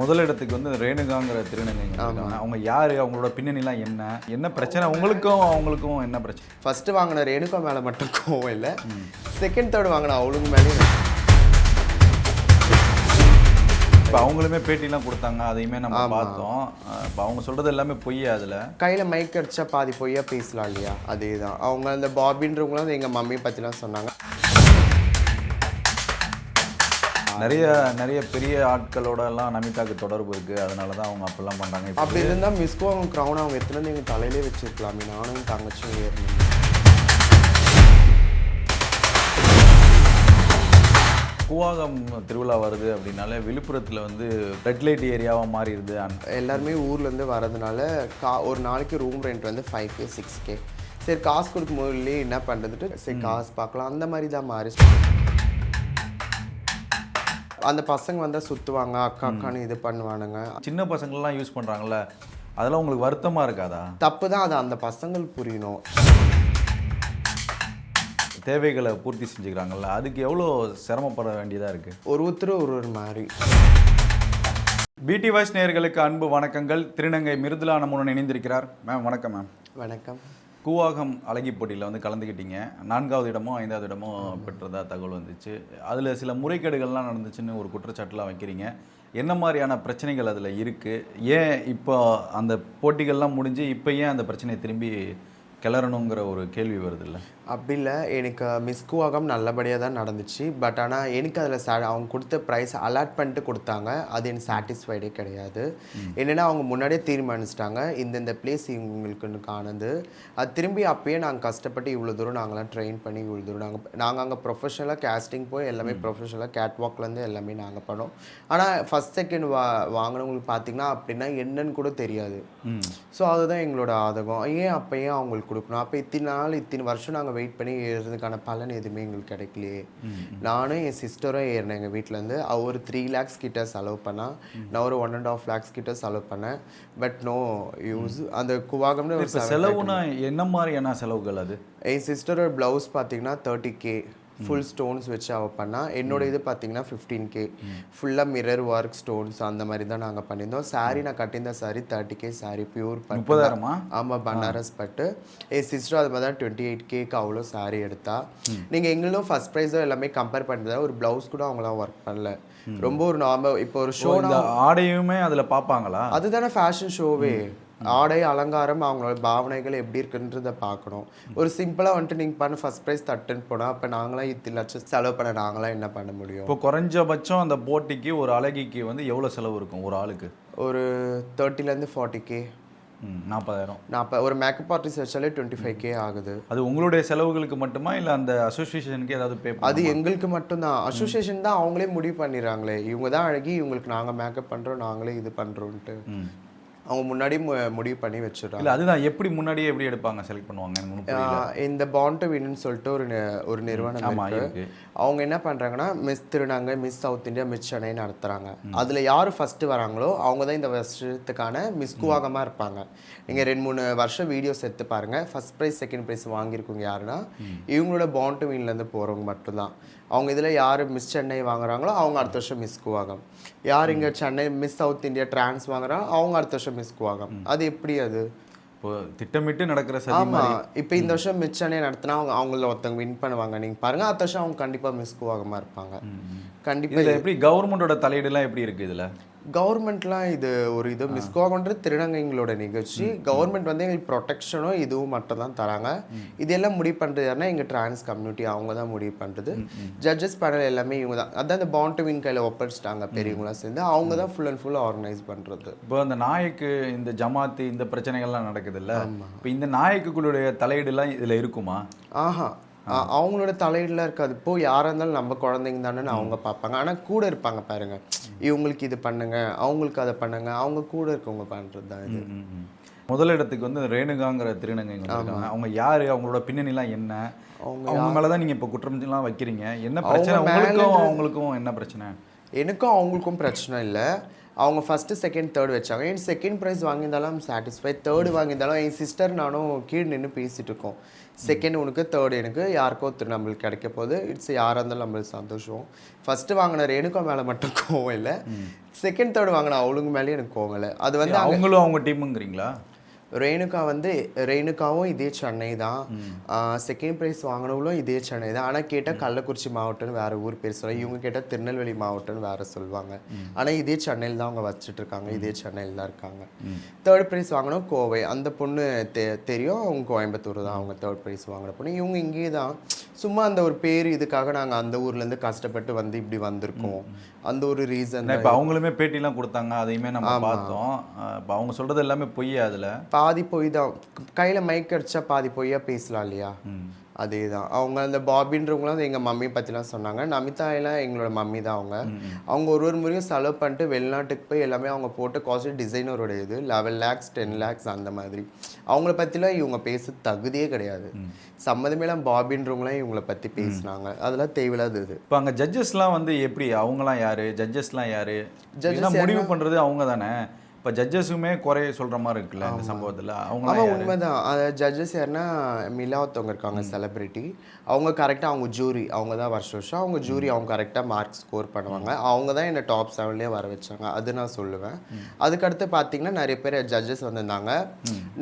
முதலிடத்துக்கு வந்து ரேணுகாங்கிற திருநங்கைங்க அவங்க யாரு? அவங்களோட பின்னணிலாம் என்ன? என்ன பிரச்சனை? உங்களுக்கும் அவங்களுக்கும் என்ன பிரச்சனை? ஃபர்ஸ்ட் வாங்கின ரேணுகா மேலே மட்டும் கோவம் இல்லை. செகண்ட் தேர்ட் வாங்கின அவளுக்கு மேலேயும் இப்போ அவங்களுமே பேட்டிலாம் கொடுத்தாங்க. அதையுமே நம்ம பார்த்தோம். இப்போ அவங்க சொல்றது எல்லாமே பொய் அதுல. கையில் மைக் அடிச்சா பாதி பொய்யா பேசலாம் இல்லையா? அதே தான் அவங்க அந்த பாபின்றவங்களும் எங்கள் மம்மி பற்றிலாம் சொன்னாங்க. நிறைய நிறைய பெரிய ஆட்களோட எல்லாம் நமிதாக்கு தொடர்பு இருக்கு. அதனால தான் அவங்க அப்பெல்லாம் பண்றாங்க இப்போ அப்படி இருந்தால் மிஸ்கோ அவங்க க்ரௌன் அவங்க எத்தனை எங்கள் தலையிலே வச்சிருக்கலாமே? நானும் தங்கச்சியும் ஏறணும் கூவாகம் திருவிழா வருது அப்படின்னாலே விழுப்புரத்துல வந்து ரெட் லைட் ஏரியாவா மாறிடுது. எல்லாருமே ஊர்லேருந்து வரதுனால கா ஒரு நாளைக்கு ரூம் ரெண்ட் வந்து ஃபைவ் கே சிக்ஸ் கே சரி காசு கொடுக்கும் போதுலேயே என்ன பண்ணுறதுட்டு சரி காசு பார்க்கலாம். அந்த மாதிரி தான் மாறிச்சு. அந்த பசங்க வந்தால் சுற்றுவாங்க அக்கா அக்கான்னு இது பண்ணுவானுங்க. சின்ன பசங்கள்லாம் யூஸ் பண்றாங்கல்ல அதெல்லாம் உங்களுக்கு வருத்தமா இருக்காதா? தப்பு தான் அது அந்த பசங்களுக்கு புரியணும். தேவைகளை பூர்த்தி செஞ்சுக்கிறாங்கல்ல அதுக்கு எவ்வளோ சிரமப்பட வேண்டியதா இருக்கு? ஒரு ஒருத்தர் ஒரு ஒரு மாதிரி. பிடி வாய்ஸ் நேயர்களுக்கு அன்பு வணக்கங்கள். திருநங்கை மிருதுலா நம்முடன் இணைந்திருக்கிறார். மேம் வணக்கம் மேம் வணக்கம். கூவாகம் அழகி போட்டியில் வந்து கலந்துக்கிட்டீங்க நான்காவது இடமோ ஐந்தாவது இடமோ பெற்றதா தகவல் வந்துச்சு. அதில் சில முறைகேடுகள்லாம் நடந்துச்சுன்னு ஒரு குற்றச்சாட்டுலாம் வைக்கிறீங்க. என்ன மாதிரியான பிரச்சனைகள் அதில் இருக்குது ஏன் இப்போ அந்த போட்டிகள்லாம் முடிஞ்சு இப்போ ஏன் அந்த பிரச்சனையை திரும்பி கிளறணுங்கிற ஒரு கேள்வி வருது இல்லை? அப்படி இல்லை எனக்கு மிஸ்குவாகம் நல்லபடியாக தான் நடந்துச்சு. பட் ஆனால் எனக்கு அதில் சா அவங்க கொடுத்த ப்ரைஸ் அலாட் பண்ணிட்டு கொடுத்தாங்க. அது எனக்கு சாட்டிஸ்ஃபைடே கிடையாது. என்னென்னா அவங்க முன்னாடியே தீர்மானிச்சிட்டாங்க. இந்தந்த பிளேஸ் இவங்களுக்குன்னு காணுது. அது திரும்பி அப்பயே நாங்கள் கஷ்டப்பட்டு இவ்வளோ தூரம் நாங்களாம் ட்ரெயின் பண்ணி இவ்வளோ தூரம் நாங்கள் நாங்கள் அங்கே ப்ரொஃபஷனலாக கேஸ்டிங் போய் எல்லாமே ப்ரொஃபஷனலாக கேட் வாக்லேருந்து எல்லாமே நாங்கள் பண்ணோம். ஆனால் ஃபஸ்ட் செகண்ட் வா வாங்கினவங்களுக்கு பார்த்தீங்கன்னா அப்படின்னா என்னன்னு கூட தெரியாது. ஸோ அதுதான் எங்களோட ஆதகம். ஏன் அப்போ ஏன் அவங்களுக்கு கொடுக்கணும்? அப்போ இத்தனை நாள் இத்தனை வருஷம் நாங்கள் வெயிட் பண்ணி ஏறுறதுக்கான பலன் எதுவுமே எங்களுக்கு கிடைக்கலையே. நானும் என் சிஸ்டரும் ஏறினேன் எங்கள் வீட்டிலேருந்து அவ ஒரு த்ரீ லேக்ஸ் கிட்ட செலவு பண்ணா. நான் ஒரு ஒன் அண்ட் ஆஃப் லேக்ஸ் கிட்ட செலவு பண்ணேன். பட் நோ யூஸ் அந்த குவாகம்னு செலவுனா என்ன மாதிரியான செலவுகள் அது? என் சிஸ்டரோட ப்ளவுஸ் பார்த்தீங்கன்னா தேர்ட்டி கே ஃபுல் ஸ்டோன்ஸ் வச்சு அவள் பண்ணா. என்னோட இது பார்த்தீங்கன்னா ஃபிஃப்டீன் கே ஃபுல்லாக மிரர் ஒர்க் ஸ்டோன்ஸ் அந்த மாதிரி தான் நாங்கள் பண்ணியிருந்தோம். Saree நான் கட்டியிருந்த saree thirty K saree pure முப்பதாயிரமா? ஆமாம் பனாரஸ் பட்டு. என் சிஸ்டர் அது மாதிரி தான் டுவெண்ட்டி எயிட் கேக்கு அவ்வளோ saree எடுத்தா. நீங்கள் எங்களும் ஃபர்ஸ்ட் ப்ரைஸோ எல்லாமே கம்பேர் பண்ணுறதா ஒரு ப்ளவுஸ் கூட அவங்களாம் ஒர்க் பண்ணல. ரொம்ப ஒரு நார்மல் இப்போ ஒரு ஷோ ஆடையுமே அதில் பார்ப்பாங்களா அதுதானே ஃபேஷன் ஷோவே ஆடை அலங்காரம் அவங்களோட பாவனைகள் எப்படி இருக்குன்றத பார்க்கணும். ஒரு சிம்பிளாக வந்துட்டு நீங்கள் பண்ண ஃபர்ஸ்ட் ப்ரைஸ் தட்டுன்னு போனால் அப்போ நாங்களாம் இத்தனை லட்சம் செலவு பண்ண நாங்களாம் என்ன பண்ண முடியும்? இப்போ குறைஞ்சபட்சம் அந்த போட்டிக்கு ஒரு அழகிக்கு வந்து எவ்வளோ செலவு இருக்கும் ஒரு ஆளுக்கு? ஒரு தேர்ட்டிலேருந்து ஃபார்ட்டி கே நாற்பதாயிரம் இப்போ ஒரு மேக்கப் ஆர்டிஸ்ட் வச்சாலே டுவெண்ட்டி ஃபைவ் கே ஆகுது. அது உங்களுடைய செலவுகளுக்கு மட்டுமா? இல்லை அந்த அசோசியேஷனுக்கு ஏதாவது பே அது எங்களுக்கு மட்டும்தான். அசோசியேஷன் தான் அவங்களே முடிவு பண்ணிடுறாங்களே. இவங்க தான் அழகி இவங்களுக்கு நாங்கள் மேக்கப் பண்ணுறோம் நாங்களே இது பண்ணுறோன்ட்டு அவங்க முன்னாடி முடிவு பண்ணி வச்சிடுறாங்க. அதுதான். எப்படி முன்னாடியே எப்படி எடுப்பாங்க? செலக்ட் பண்ணுவாங்க இந்த பாண்ட் வின்னு சொல்லிட்டு ஒரு ஒரு நிறுவனம் அவங்க என்ன பண்றாங்கன்னா மிஸ் திருநங்கை miss South India miss Chennai நடத்துறாங்க. அதுல யாரு ஃபர்ஸ்ட் வராங்களோ அவங்க தான் இந்த வருஷத்துக்கான மிஸ் குவாகமா இருப்பாங்க. நீங்க ரெண்டு மூணு வருஷம் வீடியோஸ் எடுத்து பாருங்க. ஃபர்ஸ்ட் ப்ரைஸ் செகண்ட் ப்ரைஸ் வாங்கியிருக்கவங்க யாருன்னா இவங்களோட பாண்ட் வின்ல இருந்து போறவங்க மட்டும்தான். அவங்க இதுல யாரு மிஸ் சென்னை வாங்குறாங்களோ அவங்க அடுத்த வருஷம் மிஸ் குவாகம் யார் இங்க Chennai miss South India trans வாங்குறாங்க அவங்க அடுத்த வருஷம் மிஸ் குவாகம் அது எப்படி அது? இப்போ திட்டமிட்டு நடக்கிற சதி ஆமா. இப்போ இந்த வருஷம் மிஸ் சென்னை நடத்தினா அவங்க அவங்கள ஒருத்தவங்க வின் பண்ணுவாங்க. நீங்க பாருங்க அடுத்த வருஷம் அவங்க கண்டிப்பா மிஸ் குவாகமா இருப்பாங்க. கண்டிப்பா இதுல எப்படி கவர்மெண்டோட தலையீடுலாம் எப்படி இருக்கு இதுல? கவர்மெண்ட்லாம் இது ஒரு இது மிஸ் குவாகன்றது திருநங்கைங்களோட நிகழ்ச்சி. கவர்மெண்ட் வந்து எங்களுக்கு ப்ரொடெக்ஷனும் இதுவும் மட்டும் தான் தராங்க. இதெல்லாம் முடிவு பண்றது யாருன்னா எங்க டிரான்ஸ் கம்யூனிட்டி அவங்க தான் முடிவு பண்றது. ஜட்ஜஸ் பேனல் எல்லாமே இவங்க தான். அதான் இந்த பாண்ட் வின் கையில ஒப்படைச்சிட்டாங்க பெரியவங்களாம் சேர்ந்து. அவங்க தான் ஃபுல் அண்ட் ஃபுல் ஆர்கனைஸ் பண்றது. இப்போ அந்த நாயக்கு இந்த ஜமாத்து இந்த பிரச்சனைகள்லாம் நடக்குது இல்ல இப்போ இந்த நாயக்குகளுடைய தலையீடுலாம் இதுல இருக்குமா? ஆஹா. அவங்களோட தலையீடுல இருக்காது. இப்போ யாரா இருந்தாலும் நம்ம குழந்தைங்க தானே அவங்க பார்ப்பாங்க. ஆனா கூட இருப்பாங்க பாருங்க. இவங்களுக்கு இது பண்ணுங்க அவங்களுக்கு அதை பண்ணுங்க அவங்க கூட இருக்கவங்க பண்றது தான் இது. முதலிடத்துக்கு வந்து ரேணுகாங்கிற இருக்காங்க அவங்க யாரு? அவங்களோட பின்னணிலாம் என்ன? அவங்க மேலதான் நீங்க இப்போ குற்றம்லாம் வைக்கிறீங்க. என்ன பிரச்சனை? உங்களுக்கும் அவங்களுக்கும் என்ன பிரச்சனை? எனக்கும் அவங்களுக்கும் பிரச்சனை இல்லை. அவங்க ஃபஸ்ட்டு செகண்ட் தேர்ட் வச்சாங்க. என் செகண்ட் ப்ரைஸ் வாங்கியிருந்தாலும் சாட்டிஸ்ஃபை தேர்டு வாங்கியிருந்தாலும் என் சிஸ்டர் நானும் கீழ் நின்று பேசிட்டு இருக்கோம். செகண்ட் உனக்கு தேர்ட் எனக்கு யாருக்கோ ஒருத்தர் நம்மளுக்கு கிடைக்க போகுது. இட்ஸ் யாராக இருந்தாலும் நம்மளுக்கு சந்தோஷம். ஃபஸ்ட்டு வாங்கின ரேணுகா மேலே மட்டும் கோவம் இல்லை. செகண்ட் தேர்ட் வாங்கின அவளுங்க மேலேயும் எனக்கு கோவம் இல்லை. அது வந்து அவங்களும் அவங்க டீமுங்கிறீங்களா ரேணுகா வந்து ரேணுகாவும் இதே சென்னை தான். செகண்ட் ப்ரைஸ் வாங்கினவங்களும் இதே சென்னை தான். ஆனால் கேட்டால் கள்ளக்குறிச்சி மாவட்டம்னு வேற ஊர் பேர் சொல்லுவாங்க இவங்க கேட்டால் திருநெல்வேலி மாவட்டம்னு வேற சொல்லுவாங்க ஆனால் இதே சென்னையில் தான் அவங்க வச்சுட்டு இருக்காங்க. இதே சென்னையில் தான் இருக்காங்க. தேர்ட் ப்ரைஸ் வாங்கினோம் கோவை. அந்த பொண்ணு தெ தெரியும். அவங்க கோயம்புத்தூர் தான் அவங்க தேர்ட் ப்ரைஸ் வாங்கின பொண்ணு. இவங்க இங்கேயே தான். சும்மா அந்த ஒரு பேர் இதுக்காக நாங்கள் அந்த ஊர்லேருந்து கஷ்டப்பட்டு வந்து இப்படி வந்திருக்கோம். அந்த ஒரு ரீசன் இப்போ அவங்களுமே பேட்டிலாம் கொடுத்தாங்க அதையுமே நம்ம பார்த்தோம். இப்போ அவங்க சொல்றது எல்லாமே பொய் அதுல? பாதி பொய் தான். கையில் மைக் அடிச்சா பாதி பொய்யா பேசலாம் இல்லையா? அதே தான் அவங்க அந்த பாபின்றவங்களாம் எங்கள் மம்மி பற்றிலாம் சொன்னாங்க. நமிதா எல்லாம் எங்களோட மம்மி தான் அவங்க. அவங்க ஒரு ஒரு முறையும் செலவு பண்ணிட்டு வெளிநாட்டுக்கு போய் எல்லாமே அவங்க போட்ட காஸ்ட் டிசைனரோட இது லெவல் லேக்ஸ் டென் லேக்ஸ் அந்த மாதிரி. அவங்கள பற்றிலாம் இவங்க பேச தகுதியே கிடையாது. சம்மந்தமேலாம் பாபின்றவங்களாம் இவங்கள பற்றி பேசுனாங்க. அதெல்லாம் தேவையில்லாத இது. இப்போ அங்கே ஜட்ஜஸ்லாம் வந்து எப்படி? அவங்கலாம் யாரு? ஜட்ஜஸ்லாம் யாரு? ஏன்னா முடிவு பண்றது அவங்க தானே? இப்போ ஜட்ஜஸுமே குறை சொல்ற மாதிரி இருக்குல்ல இந்த சம்பவத்துல? ஆமாம் உண்மைதான். ஜட்ஜஸ் யாருன்னா மிலா ஒருத்தவங்க இருக்காங்க செலிபிரிட்டி அவங்க கரெக்டாக அவங்க ஜூரி அவங்க தான் வருஷம் வருஷம் அவங்க ஜூரி அவங்க கரெக்டாக மார்க் ஸ்கோர் பண்ணுவாங்க. அவங்க தான் என்னை டாப் செவன்லேயே வர வச்சாங்க. அது நான் சொல்லுவேன். அதுக்கடுத்து பார்த்தீங்கன்னா நிறைய பேர் ஜட்ஜஸ் வந்திருந்தாங்க.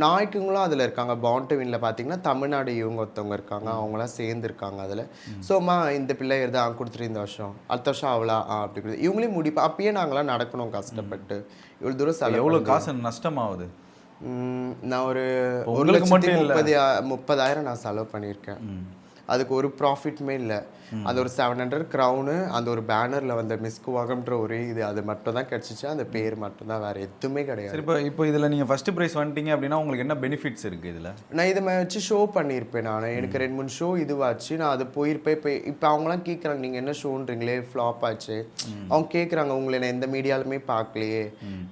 நாய்க்குங்களும் அதில் இருக்காங்க. பவுண்டவினில் பார்த்தீங்கன்னா தமிழ்நாடு இவங்க ஒருத்தவங்க இருக்காங்க. அவங்களாம் சேர்ந்துருக்காங்க அதில். ஸோம்மா இந்த பிள்ளை தான் கொடுத்துரு இந்த வருஷம். அடுத்த வருஷம் அவளா? ஆ அப்படி கொடுத்து இவங்களையும் முடிப்பா அப்பயே நாங்களாம் நடக்கணும் கஷ்டப்பட்டு. இவ்வளோ தூரம் செலவு எவ்வளவு காசு நஷ்டமாகுது? நான் ஒரு ஒரு லட்சத்தி. முப்பது முப்பதாயிரம் நான் செலவு பண்ணியிருக்கேன். அதுக்கு ஒரு ப்ராஃபிட்மே இல்லை. அது ஒரு செவன் ஹண்ட்ரட் க்ரௌனு அந்த ஒரு பேனரில் வந்த மிஸ்குவாகம்ன்ற ஒரே இது அது மட்டும் தான் கிடச்சிச்சு. அந்த பேர் மட்டும் தான் வேறு எதுவுமே கிடையாது. இப்போ இப்போ இதுல நீங்க ஃபர்ஸ்ட் பிரைஸ் வந்துட்டீங்க அப்படின்னா உங்களுக்கு என்ன பெனிஃபிட்ஸ் இருக்கு இதுல? நான் இதை வச்சு ஷோ பண்ணியிருப்பேன் நான். எனக்கு ரெண்டு மூணு ஷோ இதுவாச்சு. நான் அது போயிருப்பேன். இப்போ இப்போ அவங்களாம் கேட்குறாங்க நீங்கள் என்ன ஷோன்றீங்களே ஃப்ளாப் ஆச்சு. அவங்க கேட்குறாங்க உங்களை நான் எந்த மீடியாலுமே பார்க்கலையே.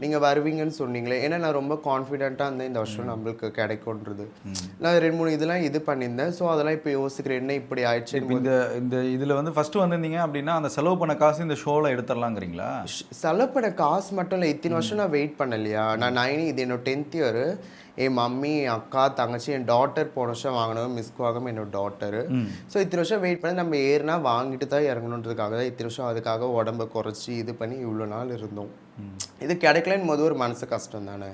நீங்கள் வருவீங்கன்னு சொன்னீங்களே. ஏன்னா நான் ரொம்ப கான்ஃபிடென்ட்டாக இருந்தேன் இந்த வருஷம் நம்மளுக்கு கிடைக்கும்ன்றது. நான் ரெண்டு மூணு இதெல்லாம் இது பண்ணியிருந்தேன். ஸோ அதெல்லாம் இப்போ யோசிக்கிறேன் என்ன இப்படி ஆயிடுச்சு இந்த இந்த இதுல வந்து ஃபர்ஸ்ட் வந்திருந்தீங்க அப்படின்னா அந்த செலவு பண்ண காசு இந்த ஷோல எடுத்துடலாங்கிறீங்களா? செலவு பண்ண காசு மட்டும் இல்லை இத்தனை வருஷம் நான் வெயிட் பண்ணலையா? நான் நைன் இது என்னோட டென்த் இயர் என் மம்மி அக்கா தங்கச்சி என் டாட்டர் போன வருஷம் வாங்கினது மிஸ்குவாகம் என்னோட டாட்டரு ஸோ இத்தனை வருஷம் வெயிட் பண்ணி நம்ம ஏறினா வாங்கிட்டு தான் இறங்கணுன்றதுக்காக தான் இத்தனை வருஷம் அதுக்காக உடம்ப குறைச்சி இது பண்ணி இவ்வளோ நாள் இருந்தோம். இது கிடைக்கலன்னு போது ஒரு மனசு கஷ்டம் தானே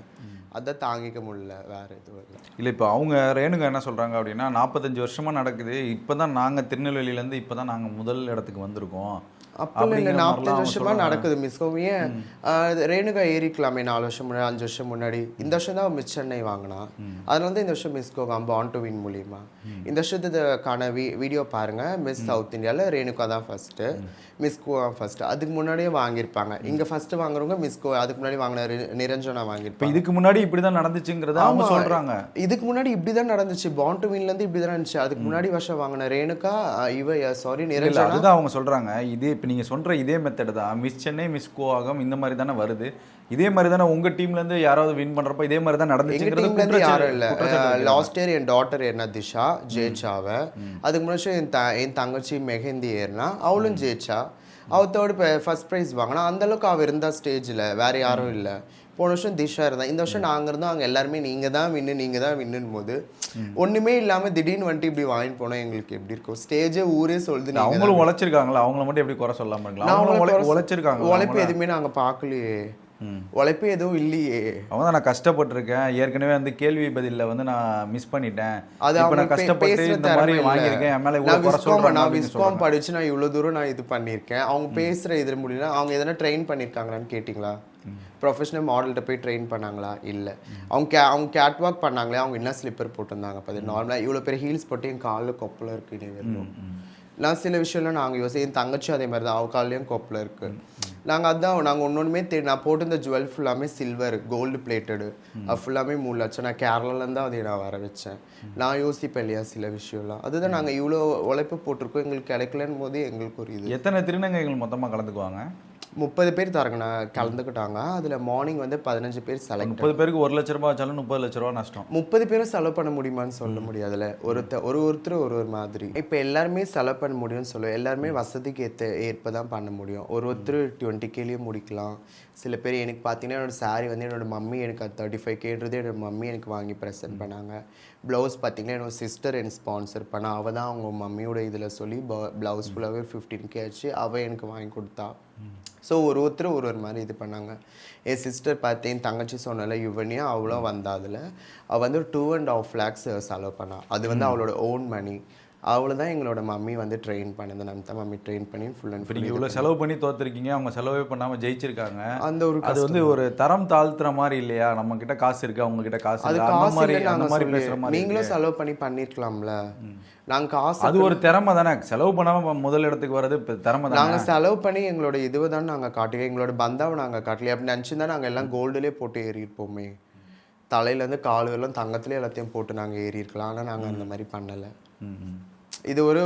அதை தாங்கிக்க முடியல வேற எதுவும் இல்லை. இல்லை இப்போ அவங்க ரேணுகா என்ன சொல்கிறாங்க அப்படின்னா நாற்பத்தஞ்சு வருஷமாக நடக்குது. இப்போ தான் நாங்கள் திருநெல்வேலியிலேருந்து இப்போ தான் நாங்கள் முதல் இடத்துக்கு வந்திருக்கோம். அப்போ இல்லை நாற்பத்தஞ்சு வருஷமா நடக்குது மிஸ் ஏன்? ரேணுகா ஏறிக்கலாமே நாலு வருஷம் முன்னாடி அஞ்சு வருஷம் முன்னாடி. இந்த வருஷம் தான் மிஸ் சென்னை வாங்கினா. அதனால தான் இந்த வருஷம் miss Koovagam born to win மூலியமா. இந்த வருஷத்துக்கான வீ வீடியோ பாருங்க. மிஸ் சவுத் இந்தியாவில் ரேணுகா தான் ஃபர்ஸ்ட் மிஸ் கோவா ஃபர்ஸ்ட் அதுக்கு முன்னாடியே வாங்கியிருப்பாங்க. இங்க ஃபர்ஸ்ட் வாங்குறவங்க மிஸ் கோ அதுக்கு முன்னாடி வாங்கின நிரஞ்சனா வாங்கியிருப்பாங்க. இதுக்கு முன்னாடி இப்படிதான் நடந்துச்சுங்கிறத அவங்க. சொல்றாங்க. இதுக்கு முன்னாடி இப்படி தான் நடந்துச்சு பான் டு வின்ல இருந்து இப்படி தான் இருந்துச்சு அதுக்கு முன்னாடி வருஷம் வாங்கின ரேணுகா இவ சாரி நிரஞ்சனா. அவங்க சொல்றாங்க. இதே இப்போ நீங்க சொல்ற இதே மெத்தட் தான். மிஸ் சென்னை மிஸ் கோவாகம் இந்த மாதிரி தானே வருது. இதே மாதிரி தானே உங்க டீம்ல இருந்து யாராவது வின் பண்றப்ப இதே மாதிரி தான் நடந்துச்சுங்கிறது யாரும் இல்ல. லாஸ்ட் இயர் என் டாட்டர் ஏறினா திஷா? ஜெயிச்சாவ. அதுக்கு முன்னாடி என் த என் தங்கச்சி மெஹந்தி ஏறினா அவளும் ஜெயிச்சா. அவ தேர்ட் ஃபர்ஸ்ட் ப்ரைஸ் வாங்கினா அந்த அளவுக்கு அவ இருந்தா ஸ்டேஜ்ல வேற யாரும் இல்ல. போன வருஷம் திஷா இருந்தா இந்த வருஷம் நாங்க இருந்தோம். அங்க எல்லாருமே நீங்க தான் வின்னு நீங்க தான் வின்னும் போது ஒண்ணுமே இல்லாம திடீர்னு வந்துட்டு இப்படி வாங்கிட்டு போனா எங்களுக்கு எப்படி இருக்கும்? ஸ்டேஜே ஊரே சொல்லுது அவங்களும் உழைச்சிருக்காங்களா? அவங்கள மட்டும் எப்படி குறை சொல்லாம அவங்களும் உழைச்சிருக்காங்க உழைப்பு எதுவுமே நாங்க பார்க்கலையே. உழைப்பு எதுவும் இல்லையே. அவங்க தான் நான் கஷ்டப்பட்டிருக்கேன். ஏற்கனவே வந்து கேள்வி பதில்ல வந்து நான் மிஸ் பண்ணிட்டேன். அது இப்போ நான் கஷ்டப்பட்டு இந்த மாதிரி. வாங்கியிருக்கேன். என் மேல நான் விஸ்காம் நான் விஸ்காம் படிச்சு நான் இவ்வளவு தூரம் நான் இது பண்ணியிருக்கேன். அவங்க பேசுற இது முடியல அவங்க எதனா ட்ரெயின் பண்ணியிருக்காங்களான்னு கேட்டிங்களா? ப்ரொஃபஷனல் மாடல்கிட்ட போய் ட்ரெயின் பண்ணாங்களா? இல்லை. அவங்க கே அவங்க கேட் வாக் பண்ணாங்களே அவங்க என்ன ஸ்லிப்பர் போட்டிருந்தாங்க அப்போ நார்மலாக இவ்வளோ பெரிய ஹீல்ஸ் போட்டு என் காலில் கொப்பில் இருக்கு நான் சில விஷயம்லாம் நாங்கள் யோசி என் தங்கச்சி அதே மாதிரி தான். அவ கால்லையும் கொப்பில் இருக்கு. நாங்கள் அதான் நாங்கள் ஒன்னொன்றுமே தே நான் போட்டிருந்த ஜுவல் ஃபுல்லாமே சில்வர் கோல்டு பிளேட்டடு அது ஃபுல்லாமே மூணு லட்சம். நான் கேரளாலேருந்து அதை நான் வர வச்சேன். நான் யோசிப்பேன் இல்லையா சில விஷயம்லாம். அதுதான் நாங்கள் இவ்வளோ உழைப்பு போட்டிருக்கோம். எங்களுக்கு கிடைக்கலன்னு போது எங்களுக்கு ஒரு இது. எத்தனை திருநங்கைகள் மொத்தமா கலந்துக்குவாங்க? முப்பது பேர் தரங்க கலந்துக்கிட்டாங்க. அதில் மார்னிங் வந்து பதினஞ்சு பேர் செலக்ட் முப்பது பேருக்கு ஒரு லட்ச ரூபாய் வச்சாலும் முப்பது லட்ச ரூபா நஷ்டம். முப்பது பேரும் செலவு பண்ண முடியுமான்னு சொல்ல முடியாதுல்ல. ஒருத்த ஒரு ஒருத்தர் ஒரு ஒரு மாதிரி. இப்போ எல்லாருமே செலவு பண்ண முடியும்னு சொல்லுவோம் எல்லாருமே வசதிக்கு ஏற்ற ஏற்ப தான் பண்ண முடியும். ஒரு ஒருத்தர் டுவெண்ட்டி கேலேயும் முடிக்கலாம். சில பேர் எனக்கு பார்த்தீங்கன்னா என்னோட saree வந்து என்னோட மம்மி எனக்கு தேர்ட்டி ஃபைவ் கேன்றது என்னோட மம்மி எனக்கு வாங்கி ப்ரெசென்ட் பண்ணாங்க. ப்ளவுஸ் பார்த்தீங்கன்னா என்னோட சிஸ்டர் எனக்கு ஸ்பான்சர் பண்ணா அவள் தான் அவங்க மம்மியோட இதில் சொல்லி ப்ளவுஸ் ஃபுல்லாகவே ஃபிஃப்டீன் கே ஆச்சு அவள் எனக்கு வாங்கி கொடுத்தா. ஸோ ஒரு ஒருத்தர் ஒரு ஒரு மாதிரி இது பண்ணாங்க. என் சிஸ்டர் பார்த்தேன் தங்கச்சி சொன்னல யுவனியா அவளும் வந்தா அதில். அவள் வந்து டூ அண்ட் ஆஃப் லேக்ஸ் செலவு பண்ணா. அது வந்து அவளோட ஓன் மணி அவளை தான் எங்களோட மம்மி வந்து ட்ரெயின் பண்ணது நம்தா மம்மி ட்ரெயின் பண்ணி ஃபுல் அண்ட் ஃபுல் இவ்வளோ செலவு பண்ணி தோத்துருக்கீங்க. அவங்க செலவே பண்ணாமல் ஜெயிச்சிருக்காங்க. அந்த ஒரு அது வந்து ஒரு தரம் தாழ்த்துற மாதிரி இல்லையா? நம்ம கிட்ட காசு இருக்கு? அவங்க கிட்ட காசு அது அந்த மாதிரி அந்த மாதிரி பேசுற மாதிரி நீங்களும் செலவு பண்ணி பண்ணிருக்கலாம்ல. நாங்கள் காசு அது ஒரு திறமை தானே. செலவு பண்ணாம முதல் இடத்துக்கு வர்றது இப்ப திறமை தானே. நாங்கள் செலவு பண்ணி எங்களோட இதுவை தான் நாங்கள் காட்டல எங்களோட பந்தாவை நாங்கள் காட்டல அப்படி நினச்சிருந்தா நாங்கள் எல்லாம் கோல்டுலேயே போட்டு ஏறியிருப்போமே. தலையிலேருந்து கால் வரலாம் தங்கத்துலேயே எல்லாத்தையும் போட்டு நாங்கள் ஏறி இருக்கலாம் ஆனால் நாங்கள் அந்த மாதிரி பண்ணலை. இது ஒரு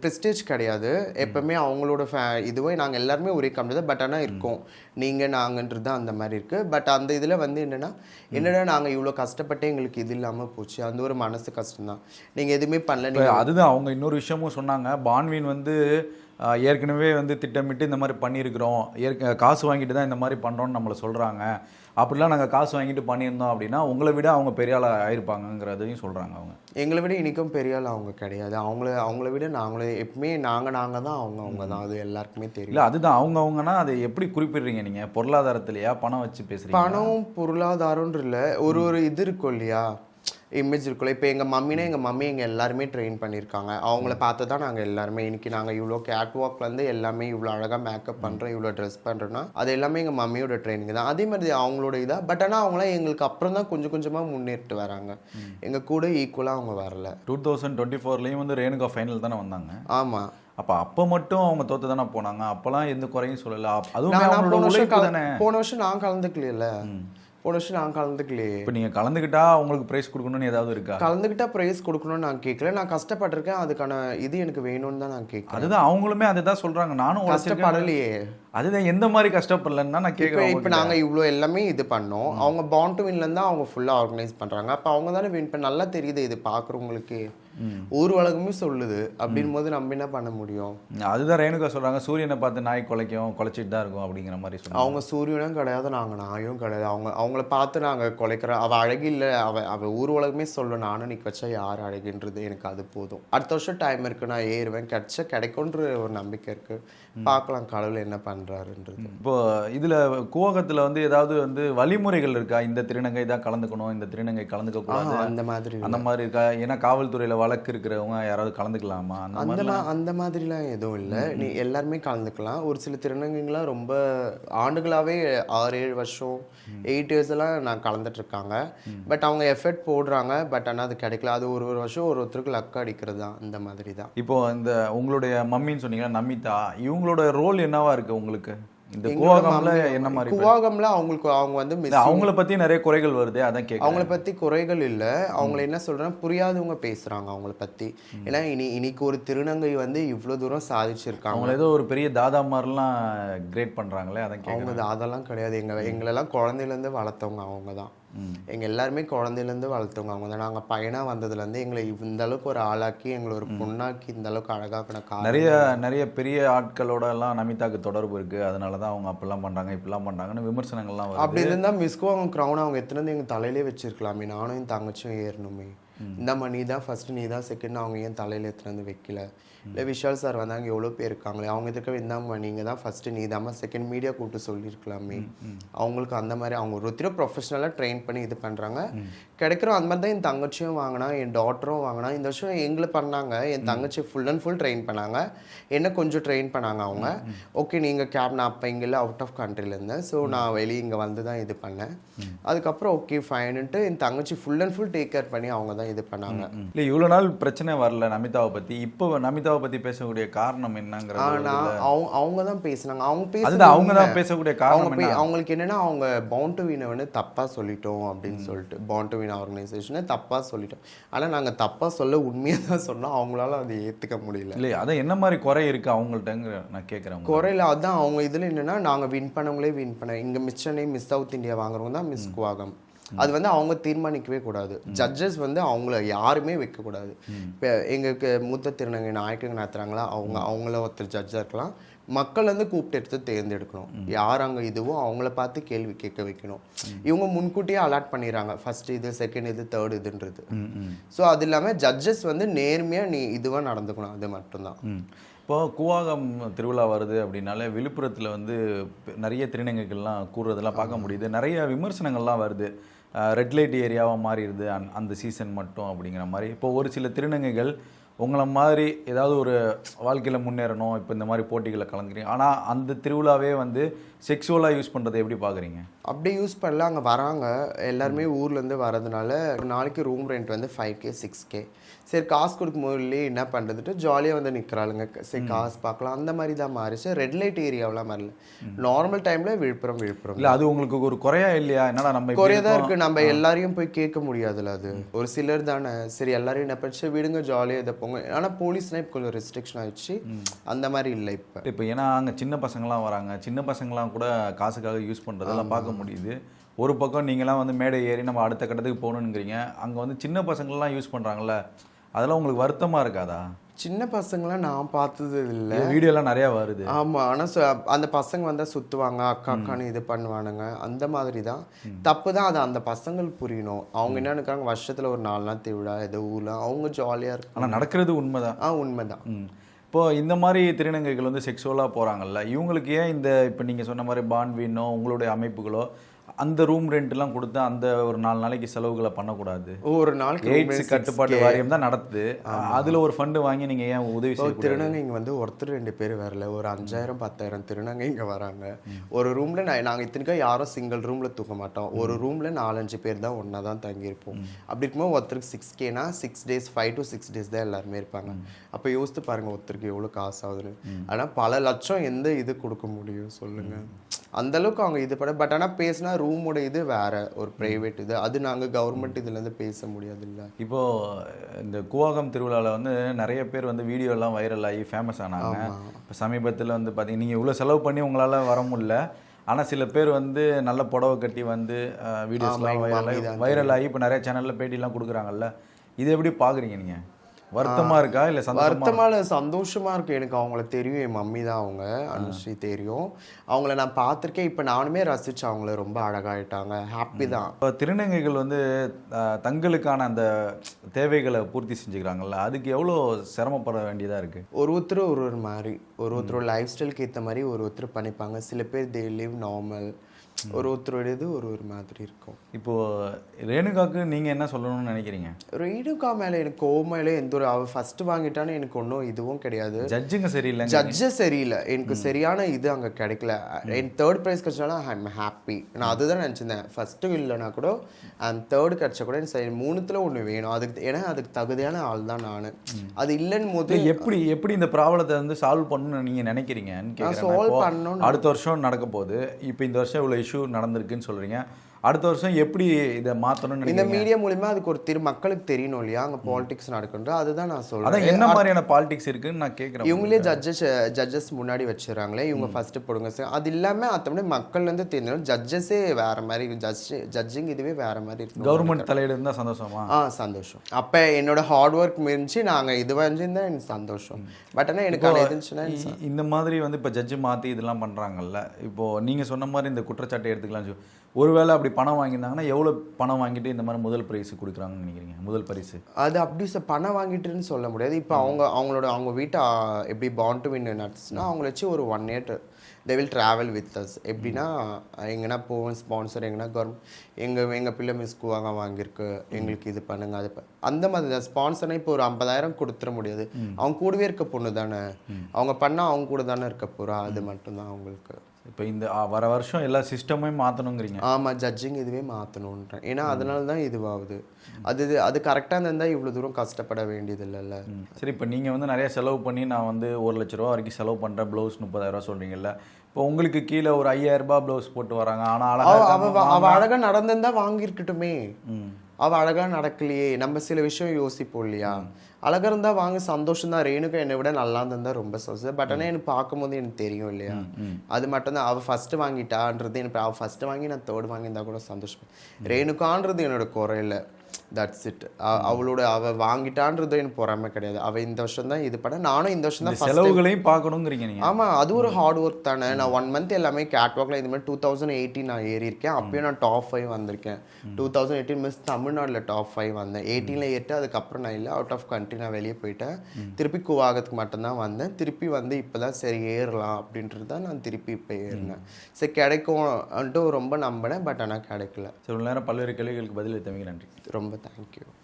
ப்ரெஸ்டேஜ் கிடையாது. எப்பவுமே அவங்களோட ஃபே இதுவே நாங்கள் எல்லாருமே ஒரே கம்பெனி தான் பட் ஆனால் இருக்கோம். நீங்கள் நாங்கன்றது தான் அந்த மாதிரி இருக்குது பட் அந்த இதில் வந்து என்னென்னா என்னடா நாங்கள் இவ்வளோ கஷ்டப்பட்டு எங்களுக்கு இது இல்லாமல் போச்சு. அந்த ஒரு மனசு கஷ்டம்தான் நீங்கள் எதுவுமே பண்ணல அதுதான் அவங்க இன்னொரு விஷயமும் சொன்னாங்க. பான்வீன் வந்து ஏற்கனவே வந்து திட்டமிட்டு இந்த மாதிரி பண்ணியிருக்கிறோம். ஏற்க காசு வாங்கிட்டு தான் இந்த மாதிரி பண்ணுறோம்னு நம்மளை சொல்கிறாங்க அப்படிலாம் நாங்கள் காசு வாங்கிட்டு பண்ணியிருந்தோம் அப்படின்னா உங்களை விட அவங்க பெரிய ஆள் ஆயிருப்பாங்கங்கிறதையும் சொல்கிறாங்க அவங்க. எங்களை விட இன்றைக்கும் பெரிய ஆள் அவங்க கிடையாது. அவங்கள அவங்கள விட நாங்களே எப்பவுமே நாங்கள் நாங்கள் தான் அவங்க அவங்க தான். அது எல்லாருக்குமே தெரியும். இல்லை அதுதான். அவங்க அவங்கன்னா அதை எப்படி குறிப்பிடுறீங்க நீங்கள் பொருளாதாரத்திலையா? பணம் வச்சு பேசுறீங்க பணம் பொருளாதாரம்ன்ற இல்லை ஒரு ஒரு இது இருக்கும் இல்லையா? இமேஜ் இருக்குல்ல. இப்போ எங்கள் மம்மினா எங்கள் மம்மி எங்கள் எல்லாருமே ட்ரெயின் பண்ணியிருக்காங்க அவங்கள பார்த்து தான் நாங்கள் எல்லாருமே இன்னைக்கு நாங்கள் இவ்வளோ கேட் வாக்லேருந்து எல்லாமே இவ்வளோ அழகாக மேக்கப் பண்ணுறோம் இவ்வளோ ட்ரெஸ் பண்ணுறோன்னா அது எல்லாமே எங்கள் மம்மியோட ட்ரைனிங் தான். அதே மாதிரி அவங்களோட இதாக பட் ஆனால் அவங்களாம் எங்களுக்கு அப்புறம் தான் கொஞ்சம் கொஞ்சமாக முன்னேறிட்டு வராங்க. எங்கள் கூட ஈக்குவலாக அவங்க வரல. டூ தௌசண்ட் டுவெண்ட்டி ஃபோர்லேயும் வந்து ரேணுகா ஃபைனல் தானே வந்தாங்க. ஆமாம் அப்போ அப்போ மட்டும் அவங்க தோத்து தானே போனாங்க. அப்போலாம் எந்த குறையும் சொல்லல. அதுவுமே போன வருஷம் நான் கலந்துக்கலையில. போன வருஷம் நான் கலந்துக்கலையே. இப்போ நீங்கள் கலந்துக்கிட்டா அவங்களுக்கு ப்ரைஸ் கொடுக்கணும்னு ஏதாவது இருக்கா? கலந்துக்கிட்டா ப்ரைஸ் கொடுக்கணும்னு நான் கேட்கல நான் கஷ்டப்பட்டிருக்கேன். அதுக்கான இது எனக்கு வேணும்னு தான் நான் கேட்குறேன் அதுதான் அவங்களுமே அதுதான் சொல்றாங்க. நானும் உழைச்சிருக்கேன். கஷ்டப்படலையே. அதுதான் எந்த மாதிரி கஷ்டப்படலன்னு நான் இப்போ கேட்குறேன் இப்போ நாங்கள் இவ்வளோ எல்லாமே இது பண்ணோம். அவங்க பாண்ட் டு வின்லேருந்து அவங்க ஃபுல்லாக ஆர்கனைஸ் பண்ணுறாங்க அப்போ அவங்க தானே வின் பண்ண நல்லா தெரியுது இது பார்க்குறவங்களுக்கு ஊர் உலகமே சொல்லுது. அப்படின் போது நம்ம என்ன பண்ண முடியும்? அதுதான் ரேணுகா சொல்றாங்க. சூரியனை பார்த்து நாய் குலைக்கும் குலைச்சிட்டு தான் இருக்கும் அப்படிங்கிற மாதிரி சொன்னாங்க அவங்க சூரியனும் கிடையாது நாங்கள் நாயும் கிடையாது. அவங்க அவங்கள பார்த்து நாங்கள் குலைக்கிற அவள் அழகு இல்லை. அவள் அவள் ஊர் உலகமே சொல்லும் நானும் நிற்க வச்சா யார் அழகுன்றது எனக்கு அது போதும். அடுத்த வருஷம் டைம் இருக்கு நான் ஏறுவேன். கிடைச்சா கிடைக்கும்ன்ற ஒரு நம்பிக்கை இருக்கு. பார்க்கலாம் கடவுள் என்ன பண்ணுறாருன்றது இப்போ இதுல கூவகத்துல வந்து ஏதாவது வந்து வழிமுறைகள் இருக்கா? இந்த திருநங்கை தான் கலந்துக்கணும் இந்த திருநங்கை கலந்துக்க கூடாது. அந்த மாதிரி அந்த மாதிரி இருக்கா? ஏன்னா காவல்துறையில வழக்கு இருக்கிறவங்க யாராவது கலந்துக்கலாமா? அந்த அந்த மாதிரிலாம் எதுவும் இல்லை. நீ எல்லாருமே கலந்துக்கலாம். ஒரு சில திருநங்கைங்களாம் ரொம்ப ஆண்டுகளாகவே ஆறு ஏழு வருஷம் எயிட் இயர்ஸ் எல்லாம் நான் கலந்துட்டு இருக்காங்க. பட் அவங்க எஃபர்ட் போடுறாங்க. பட் ஆனால் அது கிடைக்கல. அது ஒரு ஒரு வருஷம் ஒரு ஒருத்தருக்கு லக் அடிக்கிறது தான் அந்த மாதிரி தான் இப்போ இந்த உங்களுடைய மம்மின்னு சொன்னீங்கன்னா நமிதா இவங்களோட ரோல் என்னவா இருக்கு உங்களுக்கு? இந்த கூவகம்ல என்ன மாதிரி? குவாகம்ல அவங்களுக்கு அவங்க வந்து அவங்கள பத்தி நிறைய குறைகள் வருது அதான் கேட்க அவங்கள பத்தி குறைகள் இல்லை. அவங்கள என்ன சொல்றேன்னா புரியாதவங்க பேசுறாங்க அவங்கள பத்தி. ஏன்னா இனி இன்னைக்கு ஒரு திருநங்கை வந்து இவ்வளோ தூரம் சாதிச்சிருக்காங்க. அவங்கள ஏதோ ஒரு பெரிய தாதா மாதிரிலாம் கிரேட் பண்றாங்களே அதான் அவங்க அதெல்லாம் கிடையாது. எங்க எங்களெல்லாம் குழந்தையிலேருந்து வளர்த்தவங்க அவங்க தான். எங்க எல்லாருமே குழந்தையிலேருந்து வளர்த்தவங்க அவங்க தான். நாங்கள் பையனாக வந்ததுலேருந்து எங்களை இந்த அளவுக்கு ஒரு ஆளாக்கி எங்களை ஒரு பொண்ணாக்கி இந்த அளவுக்கு அழகாக்கின காரணம். நிறைய நிறைய பெரிய ஆட்களோட எல்லாம் நமிதாக்கு தொடர்பு இருக்கு. அதனால தான் அவங்க அப்பெல்லாம் பண்றாங்க இப்படிலாம் பண்றாங்கன்னு விமர்சனங்கள்லாம் அப்படி இருந்தால் மிஸ்கோ அவங்க க்ரௌன் அவங்க எத்தனை எங்கள் தலையிலே வச்சிருக்கலாமே. நானும் என் தங்கச்சியும் ஏறணுமே. இந்தாம்மா நீ தான் ஃபர்ஸ்ட் நீ தான் செகண்ட் அவங்க ஏன் தலையில எத்தனை வந்து வைக்கல? இல்லை விஷால் சார் வந்தாங்க எவ்வளோ பேர் இருக்காங்களே அவங்க எதுக்கு இந்தாம்மா நீங்கள் தான் ஃபர்ஸ்ட் நீ தாம்மா செகண்ட் மீடியா கூப்பிட்டு சொல்லியிருக்கலாமே. அவங்களுக்கு அந்த மாதிரி அவங்க ஒருத்தரும் ப்ரொஃபஷனலாக ட்ரெயின் பண்ணி இது பண்ணுறாங்க கிடைக்கிறோம் அந்த மாதிரி தான் என் தங்கச்சியும் வாங்கினா என் டாட்டரும் வாங்கினா இந்த வருஷம் எங்களை பண்ணாங்க. என் தங்கச்சி ஃபுல் அண்ட் ஃபுல் ட்ரெயின் பண்ணாங்க. என்ன கொஞ்சம் ட்ரெயின் பண்ணாங்க அவங்க. ஓகே நீங்கள் கேப் நான் அப்போ இங்கே அவுட் ஆஃப் இருந்தேன். ஸோ நான் வெளியே இங்கே வந்து தான் இது பண்ணேன். அதுக்கப்புறம் ஓகே ஃபைனுன்ட்டு என் தங்கச்சி full and full take care பண்ணி அவங்க தான் இது பண்ணாங்க. இல்லை இவ்வளோ நாள் பிரச்சனை வரல நமிதாவை பற்றி இப்போ நமிதாவை பற்றி பேசக்கூடிய காரணம் என்னங்கிறது ஆனா அவங்க அவங்க தான் பேசுனாங்க. அவங்க பேசுறது அவங்க தான். பேசக்கூடிய காரணம் அவங்களுக்கு என்னன்னா அவங்க பவுண்ட் டு வினை வந்து தப்பா சொல்லிட்டோம் அப்படின்னு சொல்லிட்டு பவுண்ட் டு வின் ஆர்கனைசேஷனை தப்பா சொல்லிட்டோம். ஆனா நாங்க தப்பா சொல்ல உண்மையா தான் சொன்னோம் அவங்களால அதை ஏத்துக்க முடியல. இல்லை அதான் என்ன மாதிரி குறை இருக்கு அவங்கள்ட்டங்க நான் கேட்குறேன் குறையில அதான் அவங்க இதுல என்னன்னா நாங்க வின் பண்ணவங்களே வின் பண்ண இங்க miss Chennai miss South India வாங்குறவங்க தான் மிஸ் குவாகம். அது வந்து அவங்க தீர்மானிக்கவே கூடாது. ஜட்ஜஸ் வந்து அவங்கள யாருமே வைக்க கூடாது இப்போ எங்களுக்கு மூத்த திருநங்கை நாயக்கங்க நடத்துறாங்களா? அவங்க அவங்கள ஒருத்தர் ஜட்ஜாக இருக்கலாம். மக்கள் வந்து கூப்பிட்டு எடுத்து தேர்ந்தெடுக்கணும். யார் அங்கே இதுவோ அவங்கள பார்த்து கேள்வி கேட்க வைக்கணும். இவங்க முன்கூட்டியே அலாட் பண்ணிடுறாங்க. ஃபர்ஸ்ட் இது செகண்ட் இது தேர்ட் இதுன்றது. ஸோ அது இல்லாமல் ஜட்ஜஸ் வந்து நேர்மையாக நீ இதுவாக நடந்துக்கணும். அது மட்டும்தான். இப்போ கூவாகம் திருவிழா வருது அப்படின்னாலே விழுப்புரத்தில் வந்து நிறைய திருநங்கைகள்லாம் கூறுறதெல்லாம் பார்க்க முடியுது. நிறைய விமர்சனங்கள்லாம் வருது. ரெட் லைட் ஏரியாவாக மாறிடுது. அந் அந்த சீசன் மட்டும் அப்படிங்கிற மாதிரி. இப்போ ஒரு சில திருநங்கைகள் உங்களை மாதிரி ஏதாவது ஒரு வாழ்க்கையில் முன்னேறணும். இப்போ இந்த மாதிரி போட்டிகளில் கலந்துக்கிறீங்க. ஆனால் அந்த திருவிழாவே வந்து செக்ஸுவலாக யூஸ் பண்ணுறதை எப்படி பார்க்குறீங்க அப்படியே யூஸ் பண்ணல. அங்கே வராங்க. எல்லாருமே ஊர்லேருந்து வரதுனால ஒரு நாளைக்கு ரூம் ரெண்ட் வந்து ஃபைவ் கே சிக்ஸ் கே சரி காசு கொடுக்கும் போதுலேயே என்ன பண்ணுறதுட்டு ஜாலியாக வந்து நிற்கிறாளுங்க சரி காசு பார்க்கலாம். அந்த மாதிரி தான் மாறிச்சு. ரெட் லைட் ஏரியாவெலாம் மாறல. நார்மல் டைமில் விழுப்புரம் விழுப்புரம். இல்லை அது உங்களுக்கு ஒரு குறையா இல்லையா? என்னடா நம்ம இப்படி குறையதான் இருக்கோம். இருக்கு. நம்ம எல்லாரையும் போய் கேட்க முடியாதுல்ல அது. ஒரு சிலர் தானே. சரி எல்லாரையும் என்ன படிச்சு விடுங்க ஜாலியாக இதை போங்க. ஆனால் போலீஸ்னா இப்போ கொஞ்சம் ரெஸ்ட்ரிக்ஷன் ஆயிடுச்சு. அந்த மாதிரி இல்லை இப்போ. இப்போ ஏன்னா அங்கே சின்ன பசங்களாம் வராங்க. சின்ன பசங்களாம் கூட காசுக்காக யூஸ் பண்ணுறதெல்லாம் பார்க்க முடியுது. ஒரு பக்கம் நீங்களாம் வந்து மேடை ஏறி நம்ம அடுத்த கட்டத்துக்கு போகணுங்கிறீங்க. அங்கே வந்து சின்ன பசங்கள்லாம் யூஸ் பண்ணுறாங்கல்ல அதெல்லாம் உங்களுக்கு வருத்தமாக இருக்காதா? சின்ன பசங்களாம் நான் பார்த்தது இல்லை. வீடியோலாம் நிறையா வருது. ஆமா ஆனா சு- அந்த பசங்க வந்தா சுத்துவாங்க அக்கா அக்கான்னு இது பண்ணுவானுங்க. அந்த மாதிரி தான். தப்பு தான் அது அந்த பசங்களுக்கு புரியணும். அவங்க என்ன நினைக்கிறாங்க வருஷத்துல ஒரு நாலு நாள் திருவிழா ஏதோ ஊர்ல அவங்க ஜாலியா இருக்கும் ஆனால் நடக்கிறது உண்மைதான். ஆ உண்மைதான். ம். இப்போ இந்த மாதிரி திருநங்கைகள் வந்து செக்ஸுவலாக போகிறாங்கல்ல இவங்களுக்கு ஏன் இந்த இப்போ நீங்கள் சொன்ன மாதிரி பான்வீனோ உங்களுடைய அமைப்புகளோ அந்த ரூம் ரெண்ட்லாம் கொடுத்து அந்த ஒரு நாலு நாளைக்கு செலவுகளை பண்ணக்கூடாது. ஒரு நாளைக்கு எய்ட்ஸ் கட்டுப்பாட்டு வாரியம் தான் நடத்துது. அதுல ஒரு ஃபண்டு வாங்கி நீங்க ஏன் உதவி செய்ய திருநங்கை இங்க வந்து ஒருத்தர் ரெண்டு பேர் வரல. ஒரு அஞ்சாயிரம் பத்தாயிரம் திருநங்கை இங்க வராங்க ஒரு ரூம்ல நான் நாங்க இத்தனைக்கும் யாரும் சிங்கிள் ரூம்ல தூக்க மாட்டோம். ஒரு ரூம்ல நாலஞ்சு பேர் தான் ஒண்ணா தான் தங்கியிருப்போம். அப்படி இருக்கும்போது ஒருத்தருக்கு six கேனா six days five to six days தான் எல்லாருமே இருப்பாங்க. அப்ப யோசித்து பாருங்க ஒருத்தருக்கு எவ்வளவு காசு ஆகுதுன்னு ஆனா பல லட்சம் எந்த இது கொடுக்க முடியும் சொல்லுங்க. அந்த அளவுக்கு அவங்க இது பண்ண பட் ஆனா பேசினா ரூமோட இது வேற ஒரு பிரைவேட் இது. அது நாங்க கவர்மெண்ட் இதுல இருந்து பேச முடியாது இல்ல இப்போ இந்த கூவாகம் திருவிழாவில் வந்து நிறைய பேர் வந்து வீடியோ எல்லாம் வைரல் ஆகி ஃபேமஸ் ஆனாங்க. இப்போ சமீபத்தில் வந்து பார்த்தீங்கன்னா நீங்கள் இவ்வளோ செலவு பண்ணி உங்களால் வர முடியல. ஆனால் சில பேர் வந்து நல்ல புடவை கட்டி வந்து வீடியோஸ்லாம் வைரல் வைரல் ஆகி இப்போ நிறைய சேனலில் பேட்டிலாம் கொடுக்குறாங்கல்ல. இது எப்படி பார்க்குறீங்க நீங்கள் வருத்தமாக இருக்கா? இல்லை வருத்தமா இல்ல சந்தோஷமா இருக்கு. எனக்கு அவங்கள தெரியும். என் மம்மி தான் அவங்க. அனுஸ்ரீ தெரியும். அவங்கள நான் பார்த்திருக்கேன். இப்போ நானுமே ரசிச்சு அவங்கள ரொம்ப அழகாயிட்டாங்க. ஹாப்பி தான். இப்போ திருநங்கைகள் வந்து தங்களுக்கான அந்த தேவைகளை பூர்த்தி செஞ்சுக்கிறாங்கல்ல அதுக்கு எவ்வளோ சிரமப்பட வேண்டியதாக இருக்குது ஒரு ஒருத்தர் ஒரு ஒரு மாதிரி. ஒரு ஒருத்தர் லைஃப் ஸ்டைலுக்கு ஏற்ற மாதிரி ஒரு ஒருத்தர் பண்ணிப்பாங்க. சில பேர் தே லிவ் நார்மல் ஒரு ஒருத்தரோட இது ஒரு ஒரு மாதிரி இருக்கும். இப்போ ரேணுகாக்கு நீங்கள் என்ன சொல்லணும்னு நினைக்கிறீங்க? ரேணுகா மேல எனக்கு கோவமா இல்லை எந்த ஒரு அவ ஃபர்ஸ்ட் வாங்கிட்டான்னு எனக்கு ஒன்றும் இதுவும் கிடையாது. ஜட்ஜுங்க சரியில்லைங்க ஜட்ஜே சரியில்லை. எனக்கு சரியான இது அங்கே கிடைக்கல. என் தேர்ட் ப்ரைஸ் கிடைச்சாலும் ஐ எம் ஹாப்பி நான் அதுதான் நினச்சிருந்தேன். ஃபஸ்ட்டு இல்லைனா கூட அண்ட் தேர்ட் கிடைச்சா கூட எனக்கு சரி மூணுத்துல ஒன்று வேணும். அதுக்கு ஏன்னா அதுக்கு தகுதியான ஆள் தான் நான். அது இல்லைன்னு போது எப்படி எப்படி இந்த ப்ராப்ளத்தை வந்து சால்வ் பண்ணணும்னு நீங்க solve இப்போ பண்ணணும்னு அடுத்த வருஷம் நடக்க போகுது. இப்போ இந்த வருஷம் இவ்வளவு இஷ்யூ நடந்திருக்குன்னு சொல்றீங்க. அடுத்த வருஷம் எப்படி இதை மாத்தணும்னு இந்த மீடியா மூலியமா அதுக்கு ஒரு திரு மக்களுக்கு தெரியணும் இல்லையா? அங்கே பாலிடிக்ஸ் நடக்குன்ற அதுதான் நான் சொல்றேன். என்ன மாதிரியான பாலிடிக்ஸ் இருக்குன்னு நான் கேக்குறேன் இவங்களே ஜட்ஜஸ் ஜட்ஜஸ் முன்னாடி வச்சிடறாங்களே. இவங்க ஃபர்ஸ்ட் போடுங்க. சார் அது இல்லாம அத்தபடி மக்கள்ல இருந்து தெரிஞ்சிடும் ஜட்ஜஸே வேற மாதிரி ஜட்ஜ் ஜட்ஜிங் இதுவே வேற மாதிரி இருக்கும் கவர்மெண்ட் தலையிட இருந்தா சந்தோஷமா? ஆ சந்தோஷம். அப்ப என்னோட ஹார்ட் ஒர்க் மிரிஞ்சு நாங்க இது வரைஞ்சிருந்தா எனக்கு சந்தோஷம். பட் ஆனா எனக்கு இருந்துச்சுன்னா இந்த மாதிரி வந்து இப்போ ஜட்ஜு மாற்றி இதெல்லாம் பண்ணுறாங்கல்ல இப்போ நீங்கள் சொன்ன மாதிரி இந்த குற்றச்சாட்டை எடுத்துக்கலாம் ஒருவேளை அப்படி பணம் வாங்கியிருந்தாங்கன்னா எவ்வளோ பணம் வாங்கிட்டு இந்த மாதிரி முதல் பிரைஸ் கொடுக்குறாங்கன்னு நினைக்கிறீங்க? முதல் பரிசு. அது அப்படி ச- பணம் வாங்கிட்டுன்னு சொல்ல முடியாது. இப்போ அவங்க அவங்களோட அவங்க வீட்டை எப்படி பாண்ட் டு வின் நட்ஸ்னா அவங்கள வச்சு ஒரு one year they will travel with us எப்படின்னா எங்கன்னா போவோம் ஸ்பான்சர் எங்கன்னா கவர்மெண்ட் எங்கள் எங்கள் பிள்ளை மிஸ் கூவாங்க வாங்கியிருக்கு. எங்களுக்கு இது பண்ணுங்க அது அந்த மாதிரி தான். ஸ்பான்சர்னா இப்போ ஒரு ஐம்பதாயிரம் கொடுத்துட முடியாது. அவங்க கூடவே இருக்க பொண்ணு தானே. அவங்க பண்ணால் அவங்க கூட தானே இருக்க போகிறா அது மட்டும்தான் அவங்களுக்கு. இப்போ இந்த வர வருஷம் எல்லா சிஸ்டமையும் மாற்றணுங்கிறீங்க ஆமாம் ஜட்ஜிங் இதுவே மாற்றணுன்றேன் ஏன்னா அதனால தான் இதுவாகுது. அது அது கரெக்டாக இருந்தால் இவ்வளோ தூரம் கஷ்டப்பட வேண்டியது இல்லைல்ல சரி இப்போ நீங்கள் வந்து நிறைய செலவு பண்ணி நான் வந்து ஒரு லட்ச ரூபா வரைக்கும் செலவு பண்ணுறேன் ப்ளவுஸ் முப்பதாயிரரூவா சொல்கிறீங்கல்ல இப்போ உங்களுக்கு கீழே ஒரு ஐயாயிரம் ரூபாய் ப்ளவுஸ் போட்டு வராங்க. ஆனால் அவ அழகா அவ வ- அவ அழகா நடந்திருந்தா வாங்கியிருக்கட்டுமே. ம். அவ அழகா நடக்கலையே. நம்ம சில விஷயம் யோசிப்போம் இல்லையா? அழகா இருந்தா வாங்க சந்தோஷம் தான். ரேணுகா என்னை விட நல்லா இருந்தா ரொம்ப சந்தோஷம். பட் ஆனால் எனக்கு பார்க்கும்போது எனக்கு தெரியும் இல்லையா? அது மட்டும்தான் அவ ஃபர்ஸ்ட் வாங்கிட்டான்றது எனக்கு அவ ஃபர்ஸ்ட் வாங்கி நான் தேர்ட் வாங்கியிருந்தா கூட சந்தோஷம். ரேணுகான்றது என்னோட குறை இல்லை தட்ஸ் இட் அவளோட அவ வாங்கிட்டான்றது எனக்கு பொறாமை கிடையாது. அவ இந்த வருஷம் தான் இது பண்ண நானும் இந்த வருஷம் தான் செலவுகளையும் பார்க்கணுங்கிறீங்க நீங்கள் ஆமா அது ஒரு ஹார்ட் ஒர்க் தானே. நான் ஒன் மந்த் எல்லாமே கேட் வாக்ல இது மாதிரி டூ தௌசண்ட் எயிட்டீன் நான் ஏறி இருக்கேன் அப்பயும் நான் டாப் ஃபைவ் வந்திருக்கேன். டூ தௌசண்ட் எயிட்டீன் மிஸ் தமிழ்நாட்டில் டாப் ஃபைவ் வந்தேன். எயிட்டீனில் எட்டு அதுக்கப்புறம் நான் இல்லை அவுட் ஆஃப் கண்ட்ரி நான் வெளியே போயிட்டேன். திருப்பி குவாகத்துக்கு மட்டும்தான் வந்தேன். திருப்பி வந்து இப்போதான் சரி ஏறலாம் அப்படின்றது தான் நான் திருப்பி இப்போ ஏறினேன். சரி கிடைக்கும்ன்ட்டு ரொம்ப நம்பினேன். பட் ஆனால் கிடைக்கல. சில நேரம் பல்வேறு கேள்விகளுக்கு பதில் தம்பிங்க நன்றி. ரொம்ப താങ്ക് യു